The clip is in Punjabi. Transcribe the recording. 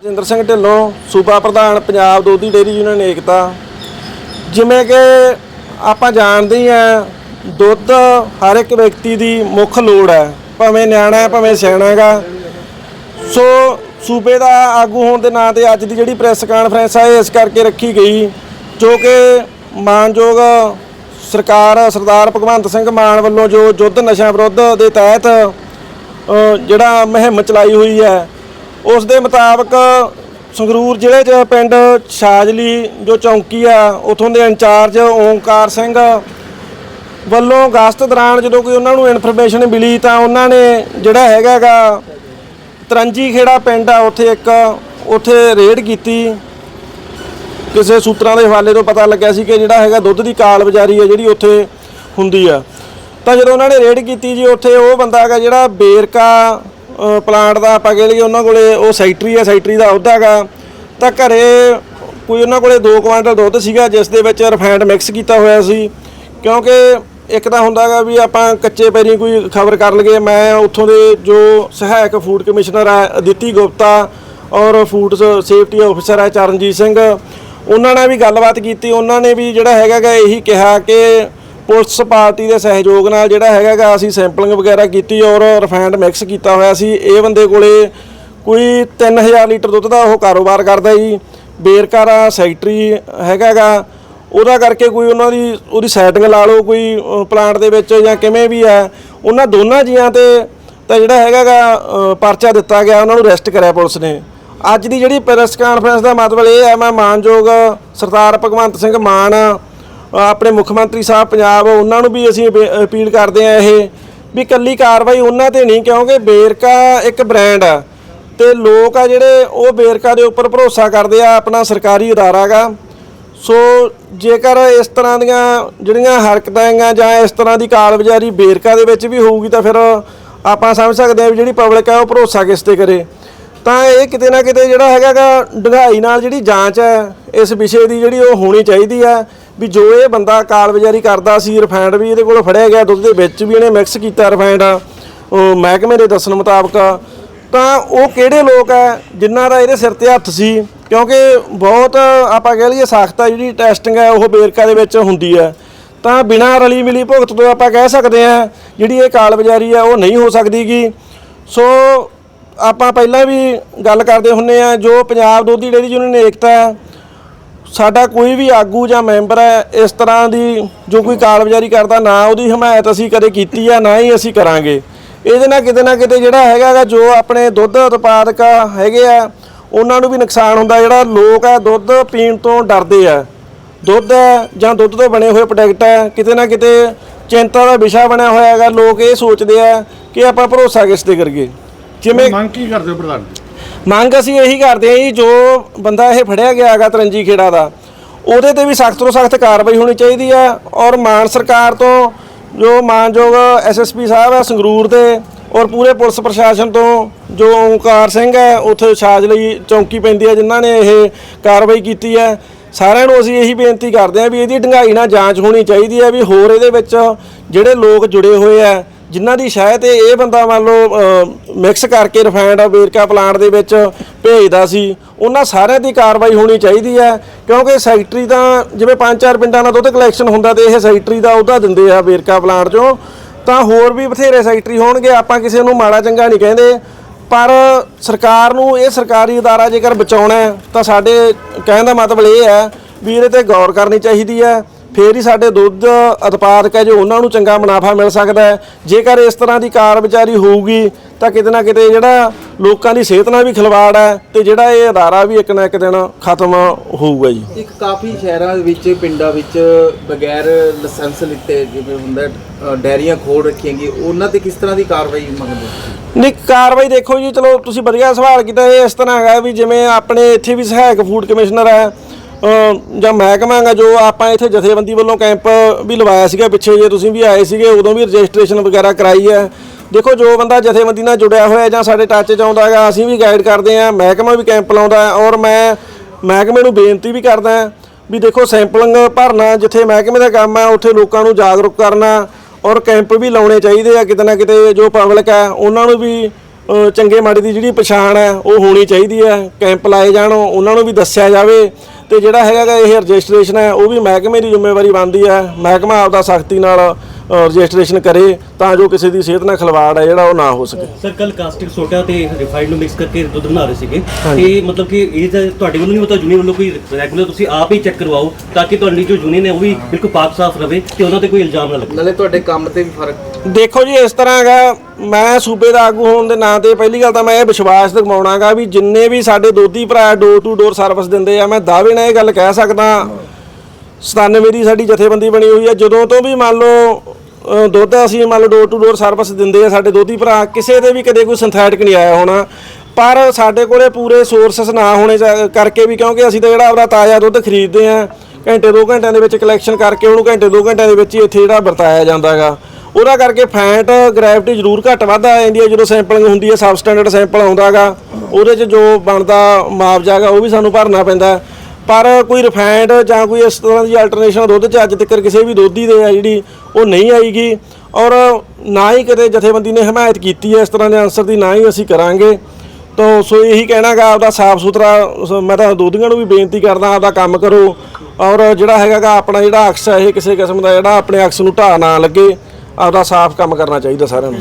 ਰਜਿੰਦਰ ਸਿੰਘ ਢਿੱਲੋਂ, ਸੂਬਾ ਪ੍ਰਧਾਨ, ਪੰਜਾਬ ਦੋਧੀ ਡੇਅਰੀ ਯੂਨੀਅਨ, ਏਕਤਾ। ਜਿਵੇਂ ਕਿ ਆਪਾਂ ਜਾਣਦੇ ਹੀ ਆ ਦੁੱਧ ਹਰ ਇੱਕ ਵਿਅਕਤੀ ਦੀ ਮੁੱਖ ਲੋੜ ਹੈ, ਭਾਵੇਂ ਨਿਆਣਾ ਹੈ, ਭਾਵੇਂ ਸਿਆਣਾ ਹੈਗਾ। ਸੋ ਸੂਬੇ ਦਾ ਆਗੂ ਹੋਣ ਦੇ ਨਾਂ ਤੇ ਅੱਜ ਦੀ ਜਿਹੜੀ ਪ੍ਰੈਸ ਕਾਨਫਰੰਸ ਆ ਇਸ ਕਰਕੇ ਰੱਖੀ ਗਈ, ਜੋ ਕਿ ਮਾਨਯੋਗ ਸਰਕਾਰ ਸਰਦਾਰ ਭਗਵੰਤ ਸਿੰਘ ਮਾਨ ਵੱਲੋਂ ਜੋ ਯੁੱਧ ਨਸ਼ਾ ਵਿਰੁੱਧ ਦੇ ਤਹਿਤ ਜਿਹੜਾ ਮੁਹਿੰਮ ਚਲਾਈ ਹੋਈ ਹੈ ਉਸ ਦੇ ਮੁਤਾਬਕ ਸੰਗਰੂਰ ਜ਼ਿਲ੍ਹੇ 'ਚ ਪਿੰਡ ਛਾਜਲੀ, ਜੋ ਚੌਂਕੀ ਆ, ਉਥੋਂ ਦੇ ਇੰਚਾਰਜ ਓਮਕਾਰ ਸਿੰਘ ਵੱਲੋਂ ਅਗਸਤ ਦੌਰਾਨ ਜਦੋਂ ਕੋਈ ਉਹਨਾਂ ਨੂੰ ਇਨਫੋਰਮੇਸ਼ਨ ਮਿਲੀ ਤਾਂ ਉਹਨਾਂ ਨੇ ਜਿਹੜਾ ਹੈਗਾਗਾ ਤਰੰਜੀ ਖੇੜਾ ਪਿੰਡ ਆ, ਉੱਥੇ ਇੱਕ, ਉੱਥੇ ਰੇਡ ਕੀਤੀ। ਕਿਸੇ ਸੂਤਰਾਂ ਦੇ ਹਵਾਲੇ ਤੋਂ ਪਤਾ ਲੱਗਿਆ ਸੀ ਕਿ ਜਿਹੜਾ ਹੈਗਾ ਦੁੱਧ ਦੀ ਕਾਲ ਬਾਜ਼ਾਰੀ ਹੈ ਜਿਹੜੀ ਉੱਥੇ ਹੁੰਦੀ ਆ। ਤਾਂ ਜਦੋਂ ਉਹਨਾਂ ਨੇ ਰੇਡ ਕੀਤੀ ਜੀ, ਉੱਥੇ ਉਹ ਬੰਦਾ ਹੈਗਾ ਜਿਹੜਾ ਬੇਰਕਾ ਪਲਾਂਟ ਦਾ ਆਪਾਂ ਕਹਿ ਲਈਏ ਉਹਨਾਂ ਕੋਲੇ ਉਹ ਸੈਕਟਰੀ ਹੈ ਸੈਕਟਰੀ ਦਾ ਅਹੁਦਾ ਹੈਗਾ। ਤਾਂ ਘਰੇ ਕੋਈ ਉਹਨਾਂ ਕੋਲੇ 2 ਕੁਆਂਟਲ ਦੁੱਧ ਸੀਗਾ, ਜਿਸ ਦੇ ਵਿੱਚ ਰਿਫਾਈਨਡ ਮਿਕਸ ਕੀਤਾ ਹੋਇਆ ਸੀ। ਕਿਉਂਕਿ ਇੱਕ ਤਾਂ ਹੁੰਦਾ ਹੈਗਾ ਵੀ ਆਪਾਂ ਕੱਚੇ ਪੈਰੀ ਕੋਈ ਖਬਰ ਕਰ ਲਈਏ, ਮੈਂ ਉੱਥੋਂ ਦੇ ਜੋ ਸਹਾਇਕ ਫੂਡ ਕਮਿਸ਼ਨਰ ਹੈ ਅਦਿੱਤੀ ਗੁਪਤਾ ਔਰ ਫੂਡ ਸੇਫਟੀ ਅਫਸਰ ਹੈ ਚਰਨਜੀਤ ਸਿੰਘ, ਉਹਨਾਂ ਨਾਲ ਵੀ ਗੱਲਬਾਤ ਕੀਤੀ। ਉਹਨਾਂ ਨੇ ਵੀ ਜਿਹੜਾ ਹੈਗਾ ਗਾ ਇਹੀ ਕਿਹਾ ਕਿ ਪੁਲਿਸ ਪਾਰਟੀ ਦੇ ਸਹਿਯੋਗ ਨਾਲ ਜਿਹੜਾ ਹੈਗਾ ਗਾ ਅਸੀਂ ਸੈਂਪਲਿੰਗ ਵਗੈਰਾ ਕੀਤੀ ਔਰ ਰਿਫਾਈਨਡ ਮਿਕਸ ਕੀਤਾ ਹੋਇਆ ਸੀ। ਇਹ ਬੰਦੇ ਕੋਲੇ ਕੋਈ 3000 ਲੀਟਰ ਦੁੱਧ ਦਾ ਉਹ ਕਾਰੋਬਾਰ ਕਰਦਾ ਜੀ। ਬੇਰਕਾਰਾ ਸੈਕਟਰੀ ਹੈਗਾ ਗਾ ਉਹਦਾ ਕਰਕੇ ਕੋਈ ਉਹਨਾਂ ਦੀ, ਉਹਦੀ ਸੈਟਿੰਗ ਲਾ ਲਓ, ਕੋਈ ਪਲਾਂਟ ਦੇ ਵਿੱਚ ਜਾਂ ਕਿਵੇਂ ਵੀ ਹੈ, ਉਹਨਾਂ ਦੋਨਾਂ ਜੀਆਂ ਤੇ ਤਾਂ ਜਿਹੜਾ ਹੈਗਾ ਗਾ ਪਰਚਾ ਦਿੱਤਾ ਗਿਆ, ਉਹਨਾਂ ਨੂੰ ਅਰੈਸਟ ਕਰਿਆ ਪੁਲਿਸ ਨੇ। ਅੱਜ ਦੀ ਜਿਹੜੀ ਪ੍ਰੈਸ ਕਾਨਫਰੰਸ ਦਾ ਮਤਲਬ ਇਹ ਹੈ, ਮੈਂ ਮਾਨਯੋਗ ਸਰਦਾਰ ਭਗਵੰਤ ਸਿੰਘ ਮਾਨ ਆਪਣੇ ਮੁੱਖ ਮੰਤਰੀ ਸਾਹਿਬ ਪੰਜਾਬ, ਉਹਨਾਂ ਨੂੰ ਵੀ ਅਸੀਂ ਬੇ- ਅਪੀਲ ਕਰਦੇ ਆ ਇਹ ਵੀ ਕੱਲੀ ਕਾਰਵਾਈ ਉਹਨਾਂ ਤੇ ਨਹੀਂ, ਕਿਉਂਕਿ ਬੇਰਕਾ ਇੱਕ ਬ੍ਰਾਂਡ ਆ ਤੇ ਲੋਕ ਆ ਜਿਹੜੇ ਉਹ ਬੇਰਕਾ ਦੇ ਉੱਪਰ ਭਰੋਸਾ ਕਰਦੇ ਆ, ਆਪਣਾ ਸਰਕਾਰੀ ਅਦਾਰਾ ਗਾ। ਸੋ ਜੇਕਰ ਇਸ ਤਰ੍ਹਾਂ ਦੀਆਂ ਜਿਹੜੀਆਂ ਹਰਕਤਾਂ ਹੈਗੀਆਂ ਜਾਂ ਇਸ ਤਰ੍ਹਾਂ ਦੀ ਕਾਰਗੁਜ਼ਾਰੀ ਬੇਰਕਾ ਦੇ ਵਿੱਚ ਵੀ ਹੋਊਗੀ, ਤਾਂ ਫਿਰ ਆਪਾਂ ਸਮਝ ਸਕਦੇ ਹਾਂ ਵੀ ਜਿਹੜੀ ਪਬਲਿਕ ਆ ਉਹ ਭਰੋਸਾ ਕਿਸ ਤੇ ਕਰੇ। ਤਾਂ ਇਹ ਕਿਤੇ ਨਾ ਕਿਤੇ ਜਿਹੜਾ ਹੈਗਾਗਾ ਡੂੰਘਾਈ ਨਾਲ ਜਿਹੜੀ ਜਾਂਚ ਹੈ, ਇਸ ਵਿਸ਼ੇ ਦੀ ਜਿਹੜੀ ਉਹ ਹੋਣੀ ਚਾਹੀਦੀ ਹੈ ਵੀ ਜੋ ਇਹ ਬੰਦਾ ਕਾਲਬਜ਼ਾਰੀ ਕਰਦਾ ਸੀ ਰਿਫਾਈਨਡ ਵੀ ਇਹਦੇ ਕੋਲ ਫੜਿਆ ਗਿਆ, ਦੁੱਧ ਦੇ ਵਿੱਚ ਵੀ ਇਹਨੇ ਮਿਕਸ ਕੀਤਾ ਰਿਫਾਈਨਡ ਉਹ ਮਹਿਕਮੇ ਦੇ ਦੱਸਣ ਮੁਤਾਬਕ, ਤਾਂ ਉਹ ਕਿਹੜੇ ਲੋਕ ਹੈ, ਜਿਨ੍ਹਾਂ ਦਾ ਇਹਦੇ ਸਿਰ ਤੇ ਹੱਥ ਸੀ, ਕਿਉਂਕਿ ਬਹੁਤ ਆਪਾਂ ਕਹਿ ਲਈਏ ਸਾਖਤਾ ਜਿਹੜੀ ਟੈਸਟਿੰਗ ਹੈ, ਉਹ ਬੇਰਕਾ ਦੇ ਵਿੱਚ ਹੁੰਦੀ ਹੈ। ਤਾਂ ਬਿਨਾਂ ਰਲੀ ਮਿਲੀ ਭੁਗਤ ਤੋਂ ਆਪਾਂ ਕਹਿ ਸਕਦੇ ਹਾਂ, ਜਿਹੜੀ ਇਹ ਕਾਲਬਜ਼ਾਰੀ ਹੈ, ਉਹ ਨਹੀਂ ਹੋ ਸਕਦੀਗੀ। ਸੋ ਆਪਾਂ ਪਹਿਲਾਂ ਵੀ ਗੱਲ ਕਰਦੇ ਹੁੰਨੇ ਆ, ਜੋ ਪੰਜਾਬ ਦੋਧੀ ਡੇਅਰੀ ਯੂਨੀਅਨ ਏਕਤਾ ਹੈ, ਸਾਡਾ ਕੋਈ ਵੀ ਆਗੂ ਜਾਂ ਮੈਂਬਰ ਹੈ, ਇਸ ਤਰ੍ਹਾਂ ਦੀ ਜੋ ਕੋਈ ਕਾਰਗੁਜ਼ਾਰੀ ਕਰਦਾ, ਨਾ ਉਹਦੀ ਹਮਾਇਤ ਅਸੀਂ ਕਦੇ ਕੀਤੀ ਆ, ਨਾ ਹੀ ਅਸੀਂ ਕਰਾਂਗੇ। ਇਹਦੇ ਨਾਲ ਕਿਤੇ ਨਾ ਕਿਤੇ ਜਿਹੜਾ ਹੈਗਾ ਜੋ ਆਪਣੇ ਦੁੱਧ ਉਤਪਾਦਕ ਹੈਗੇ ਆ, ਉਹਨਾਂ ਨੂੰ ਵੀ ਨੁਕਸਾਨ ਹੁੰਦਾ, ਜਿਹੜਾ ਲੋਕ ਆ, ਦੁੱਧ ਪੀਣ ਤੋਂ ਡਰਦੇ ਆ। ਦੁੱਧ ਹੈ ਜਾਂ ਦੁੱਧ ਤੋਂ ਬਣੇ ਹੋਏ ਪ੍ਰੋਡਕਟ ਹੈ, ਕਿਤੇ ਨਾ ਕਿਤੇ ਚਿੰਤਾ ਦਾ ਵਿਸ਼ਾ ਬਣਿਆ ਹੋਇਆ ਹੈਗਾ, ਲੋਕ ਇਹ ਸੋਚਦੇ ਆ ਕਿ ਆਪਾਂ ਭਰੋਸਾ ਕਿਸ ਤੇ ਕਰੀਏ। ਜਿਵੇਂ ਮੰਗ ਕੀ ਕਰਦੇ ਹੋ ਪ੍ਰਧਾਨ ਜੀ? ਮੰਗ ਅਸੀਂ ਇਹੀ ਕਰਦੇ ਹਾਂ ਜੀ ਜੋ ਬੰਦਾ ਇਹ ਫੜਿਆ ਗਿਆ ਹੈਗਾ ਤਰੰਜੀ ਖੇੜਾ ਦਾ ਉਹਦੇ ਤੇ ਵੀ ਸਖਤ ਤੋਂ ਸਖਤ ਕਾਰਵਾਈ ਹੋਣੀ ਚਾਹੀਦੀ ਹੈ ਔਰ ਮਾਨ ਸਰਕਾਰ ਤੋਂ ਜੋ ਮਾਨਯੋਗ ਐਸਐਸਪੀ ਸਾਹਿਬ ਹੈ ਸੰਗਰੂਰ ਦੇ ਔਰ ਪੂਰੇ ਪੁਲਿਸ ਪ੍ਰਸ਼ਾਸਨ ਤੋਂ ਜੋ ਓਂਕਾਰ ਸਿੰਘ ਹੈ ਉੱਥੇ ਛਾਜ ਲਈ ਚੌਂਕੀ ਪੈਂਦੀ ਹੈ ਜਿਨ੍ਹਾਂ ਨੇ ਇਹ ਕਾਰਵਾਈ ਕੀਤੀ ਹੈ ਸਾਰਿਆਂ ਨੂੰ ਅਸੀਂ ਇਹੀ ਬੇਨਤੀ ਕਰਦੇ ਹਾਂ ਵੀ ਇਹਦੀ ਢੰਗਾਈ ਨਾਲ ਜਾਂਚ ਹੋਣੀ ਚਾਹੀਦੀ ਹੈ ਵੀ ਹੋਰ ਇਹਦੇ ਵਿੱਚ ਜਿਹੜੇ ਲੋਕ ਜੁੜੇ ਹੋਏ ਆ ਜਿਨ੍ਹਾਂ ਦੀ ਸ਼ਾਇਦ ਇਹ ਬੰਦਾ ਮੰਨ ਲਓ ਮਿਕਸ ਕਰਕੇ ਰਿਫਾਈਨਡ ਵੇਰਕਾ ਪਲਾਂਟ ਦੇ ਵਿੱਚ ਭੇਜਦਾ ਸੀ, ਉਹਨਾਂ ਸਾਰਿਆਂ ਦੀ ਕਾਰਵਾਈ ਹੋਣੀ ਚਾਹੀਦੀ ਹੈ, ਕਿਉਂਕਿ ਸੈਕਟਰੀ ਤਾਂ ਜਿਵੇਂ ਪੰਜ ਚਾਰ ਪਿੰਡਾਂ ਦਾ ਦੁੱਧ ਕਲੈਕਸ਼ਨ ਹੁੰਦਾ ਤੇ ਇਹ ਸੈਕਟਰੀ ਦਾ ਉਹਦਾ ਦਿੰਦੇ ਆ ਵੇਰਕਾ ਪਲਾਂਟ ਚੋਂ, ਤਾਂ ਹੋਰ ਵੀ ਬਥੇਰੇ ਸੈਕਟਰੀ ਹੋਣਗੇ, ਆਪਾਂ ਕਿਸੇ ਨੂੰ ਮਾੜਾ ਚੰਗਾ ਨਹੀਂ ਕਹਿੰਦੇ, ਪਰ ਸਰਕਾਰ ਨੂੰ ਇਹ ਸਰਕਾਰੀ ਅਦਾਰਾ ਜੇਕਰ ਬਚਾਉਣਾ ਤਾਂ ਸਾਡੇ ਕਹਿਣ ਦਾ ਮਤਲਬ ਇਹ ਹੈ ਵੀ ਇਹਦੇ ਤੇ ਗੌਰ ਕਰਨੀ ਚਾਹੀਦੀ ਹੈ ਫੇਰ ਹੀ ਸਾਡੇ ਦੁੱਧ ਉਤਪਾਦਕ ਹੈ ਜੋ ਉਹਨਾਂ ਨੂੰ ਚੰਗਾ ਮੁਨਾਫਾ ਮਿਲ ਸਕਦਾ ਹੈ। ਜੇਕਰ ਇਸ ਤਰ੍ਹਾਂ ਦੀ ਕਾਰਗੁਜ਼ਾਰੀ ਹੋਊਗੀ ਤਾਂ ਕਿਤੇ ਨਾ ਕਿਤੇ ਜਿਹੜਾ ਲੋਕਾਂ ਦੀ ਸਿਹਤ ਨਾਲ ਵੀ ਖਿਲਵਾੜ ਹੈ ਤੇ ਜਿਹੜਾ ਇਹ ਅਦਾਰਾ ਵੀ ਇੱਕ ਨਾ ਇੱਕ ਦਿਨ ਖਤਮ ਹੋਊਗਾ ਜੀ। ਇੱਕ ਕਾਫੀ ਸ਼ਹਿਰਾਂ ਦੇ ਵਿੱਚ ਪਿੰਡਾਂ ਵਿੱਚ ਬਗੈਰ ਲਾਇਸੈਂਸ ਲਿੱਤੇ ਜਿਵੇਂ ਹੁੰਦਾ ਡੈਰੀਆਂ ਖੋਲ ਰੱਖੀਆਂ ਗਈ ਉਹਨਾਂ ਤੇ ਕਿਸ ਤਰ੍ਹਾਂ ਦੀ ਕਾਰਵਾਈ ਮੰਗਦੇ ਨਹੀਂ ਕਾਰਵਾਈ ਦੇਖੋ ਜੀ ਚਲੋ ਤੁਸੀਂ ਵਧੀਆ ਸਵਾਲ ਕੀਤਾ ਇਹ ਇਸ ਤਰ੍ਹਾਂ ਹੈਗਾ ਵੀ ਜਿਵੇਂ ਆਪਣੇ ਇੱਥੇ ਵੀ ਸਹਾਇਕ ਫੂਡ ਕਮਿਸ਼ਨਰ ਹੈ ਜਾਂ ਮਹਿਕਮਾ ਹੈਗਾ ਜੋ ਆਪਾਂ ਇੱਥੇ ਜਥੇਬੰਦੀ ਵੱਲੋਂ ਕੈਂਪ ਵੀ ਲਵਾਇਆ ਸੀਗਾ ਪਿੱਛੇ ਜੇ ਤੁਸੀਂ ਵੀ ਆਏ ਸੀਗੇ, ਉਦੋਂ ਵੀ ਰਜਿਸਟ੍ਰੇਸ਼ਨ ਵਗੈਰਾ ਕਰਾਈ ਹੈ। ਦੇਖੋ, ਜੋ ਬੰਦਾ ਜਥੇਬੰਦੀ ਨਾਲ ਜੁੜਿਆ ਹੋਇਆ ਜਾਂ ਸਾਡੇ ਟੱਚ 'ਚ ਆਉਂਦਾ ਹੈਗਾ, ਅਸੀਂ ਵੀ ਗਾਈਡ ਕਰਦੇ ਹਾਂ, ਮਹਿਕਮਾ ਵੀ ਕੈਂਪ ਲਾਉਂਦਾ ਹੈ ਔਰ ਮੈਂ ਮਹਿਕਮੇ ਨੂੰ ਬੇਨਤੀ ਵੀ ਕਰਦਾ ਹਾਂ ਵੀ ਦੇਖੋ, ਸੈਂਪਲਿੰਗ ਭਰਨਾ, ਜਿੱਥੇ ਮਹਿਕਮੇ ਦਾ ਕੰਮ ਹੈ, ਉੱਥੇ ਲੋਕਾਂ ਨੂੰ ਜਾਗਰੂਕ ਕਰਨਾ ਔਰ ਕੈਂਪ ਵੀ ਲਾਉਣੇ ਚਾਹੀਦੇ ਆ, ਕਿਤੇ ਨਾ ਕਿਤੇ ਜੋ ਪਬਲਿਕ ਹੈ, ਉਹਨਾਂ ਨੂੰ ਵੀ ਚੰਗੇ ਮਾੜੇ ਦੀ ਜਿਹੜੀ ਪਛਾਣ ਹੈ, ਉਹ ਹੋਣੀ ਚਾਹੀਦੀ ਹੈ। ਕੈਂਪ ਲਾਏ ਜਾਣ, ਉਹਨਾਂ ਨੂੰ ਵੀ ਦੱਸਿਆ ਜਾਵੇ। ਤੇ ਜਿਹੜਾ ਹੈਗਾ ਗਾ ਇਹ ਰਜਿਸਟ੍ਰੇਸ਼ਨ ਹੈ, ਉਹ ਵੀ ਮਹਿਕਮੇ ਦੀ ਜ਼ਿੰਮੇਵਾਰੀ ਬਣਦੀ ਹੈ। ਮਹਿਕਮਾ ਆਪਦਾ ਸਖਤੀ ਨਾਲ ਰਜਿਸਟ੍ਰੇਸ਼ਨ ਕਰੇ ਤਾਂ ਜੋ ਕਿਸੇ ਦੀ ਸਿਹਤ ਨਾਲ ਖਿਲਵਾੜ ਹੈ ਜਿਹੜਾ ਉਹ ਨਾ ਹੋ ਸਕੇ। ਸਰ ਕੱਲ ਕਾਸਟਿਕ ਸੋਡਾ ਤੇ ਰਿਫਾਈਨਡ ਨੂੰ ਮਿਕਸ ਕਰਕੇ ਦੁੱਧ ਬਣਾ ਰਹੇ ਸੀਗੇ। ਤੇ ਮਤਲਬ ਕਿ ਇਹ ਤਾਂ ਤੁਹਾਡੇ ਵੱਲੋਂ ਨਹੀਂ ਪਤਾ ਜੂਨੀਅਰ ਵੱਲੋਂ ਕੋਈ ਰੈਗੂਲਰ ਤੁਸੀਂ ਆਪ ਹੀ ਚੈੱਕ ਕਰਵਾਓ ਤਾਂ ਕਿ ਤੁਹਾਡੀ ਜੋ ਜੂਨੀਅਰ ਨੇ ਉਹ ਵੀ ਬਿਲਕੁਲ ਪਾਕ ਸਾਫ਼ ਰਵੇ ਤੇ ਉਹਨਾਂ ਤੇ ਕੋਈ ਇਲਜ਼ਾਮ ਨਾ ਲੱਗੇ। ਨਾਲੇ ਤੁਹਾਡੇ ਕੰਮ ਤੇ ਵੀ ਫ਼ਰਕ ਦੇਖੋ ਜੀ ਇਸ ਤਰ੍ਹਾਂ ਹੈਗਾ ਮੈਂ ਸੂਬੇ ਦਾ ਆਗੂ ਹੋਣ ਦੇ ਨਾਂ ਤੇ ਪਹਿਲੀ ਗੱਲ ਤਾਂ ਮੈਂ ਇਹ ਵਿਸ਼ਵਾਸ ਦਿਵਾਉਣਾਗਾ ਵੀ ਜਿੰਨੇ ਵੀ ਸਾਡੇ ਦੋਧੀ ਭਰਾ ਡੋਰ ਟੂ ਡੋਰ ਸਰਵਿਸ ਦਿੰਦੇ ਆ ਮੈਂ ਦਾਅਵੇ ਨਾਲ ਇਹ ਗੱਲ ਕਹਿ ਸਕਦਾ 97 ਦੀ ਸਾਡੀ ਜਥੇਬੰਦੀ ਬਣੀ ਹੋਈ ਹੈ। ਜਦੋਂ ਤੋਂ ਵੀ ਮੰਨ ਲਓ ਦੁੱਧ ਅਸੀਂ ਮੰਨ ਲਓ ਡੋਰ ਟੂ ਡੋਰ ਸਰਵਿਸ ਦਿੰਦੇ ਆ ਸਾਡੇ ਦੋਧੀ ਭਰਾ, ਕਿਸੇ ਦੇ ਵੀ ਕਦੇ ਕੋਈ ਸਿੰਥੈਟਿਕ ਨਹੀਂ ਆਇਆ ਹੋਣਾ। ਪਰ ਸਾਡੇ ਕੋਲੇ ਪੂਰੇ ਸੋਰਸਸ ਨਾ ਹੋਣੇ ਚਾ- ਕਰਕੇ ਵੀ ਕਿਉਂਕਿ ਅਸੀਂ ਤਾਂ ਜਿਹੜਾ ਆਪਦਾ ਤਾਜ਼ਾ ਦੁੱਧ ਖਰੀਦਦੇ ਆ, ਘੰਟੇ 2 ਘੰਟਿਆਂ ਦੇ ਵਿੱਚ ਕਲੈਕਸ਼ਨ ਕਰਕੇ ਉਹਨੂੰ ਘੰਟੇ 2 ਘੰਟਿਆਂ ਦੇ ਵਿੱਚ ਹੀ ਇੱਥੇ ਜਿਹੜਾ ਵਰਤਾਇਆ ਜਾਂਦਾ ਹੈਗਾ ਉਹਦਾ ਕਰਕੇ ਫੈਟ ਗ੍ਰੈਵਿਟੀ ਜ਼ਰੂਰ ਘੱਟ ਵੱਧ ਆ ਜਾਂਦੀ ਹੈ, ਜਦੋਂ ਸੈਂਪਲਿੰਗ ਹੁੰਦੀ ਹੈ ਸਬ ਸਟੈਂਡਰਡ ਸੈਂਪਲ ਆਉਂਦਾਗਾ, ਉਹਦੇ 'ਚ ਜੋ ਬਣਦਾ ਮੁਆਵਜ਼ਾ ਹੈਗਾ ਉਹ ਵੀ ਸਾਨੂੰ ਭਰਨਾ ਪੈਂਦਾ। ਪਰ ਕੋਈ ਰਿਫਾਈਨਡ ਜਾਂ ਕੋਈ ਇਸ ਤਰ੍ਹਾਂ ਦੀ ਆਲਟਰਨੇਸ਼ਨ ਦੁੱਧ 'ਚ ਅੱਜ ਤੱਕ ਕਿਸੇ ਵੀ ਦੋਧੀ ਦੇ ਆ ਜਿਹੜੀ ਉਹ ਨਹੀਂ ਆਈਗੀ। ਔਰ ਨਾ ਹੀ ਕਿਤੇ ਜਥੇਬੰਦੀ ਨੇ ਹਮਾਇਤ ਕੀਤੀ ਹੈ ਇਸ ਤਰ੍ਹਾਂ ਦੇ ਆਨਸਰ ਦੀ, ਨਾ ਹੀ ਅਸੀਂ ਕਰਾਂਗੇ। ਤਾਂ ਸੋ ਇਹੀ ਕਹਿਣਾਗਾ ਆਪਦਾ ਸਾਫ਼ ਸੁਥਰਾ, ਸ- ਮੈਂ ਤਾਂ ਦੋਧੀਆਂ ਨੂੰ ਵੀ ਬੇਨਤੀ ਕਰਦਾ, ਆਪਦਾ ਕੰਮ ਕਰੋ। ਔਰ ਜਿਹੜਾ ਹੈਗਾਗਾ ਆਪਣਾ ਜਿਹੜਾ ਅਕਸ ਹੈ, ਇਹ ਕਿਸੇ ਕਿਸਮ ਦਾ ਜਿਹੜਾ ਆਪਣੇ ਅਕਸ ਨੂੰ ਢਾਹ ਨਾ ਲੱਗੇ। ਆਪਦਾ ਸਾਫ਼ ਕੰਮ ਕਰਨਾ ਚਾਹੀਦਾ ਸਾਰਿਆਂ ਨੂੰ।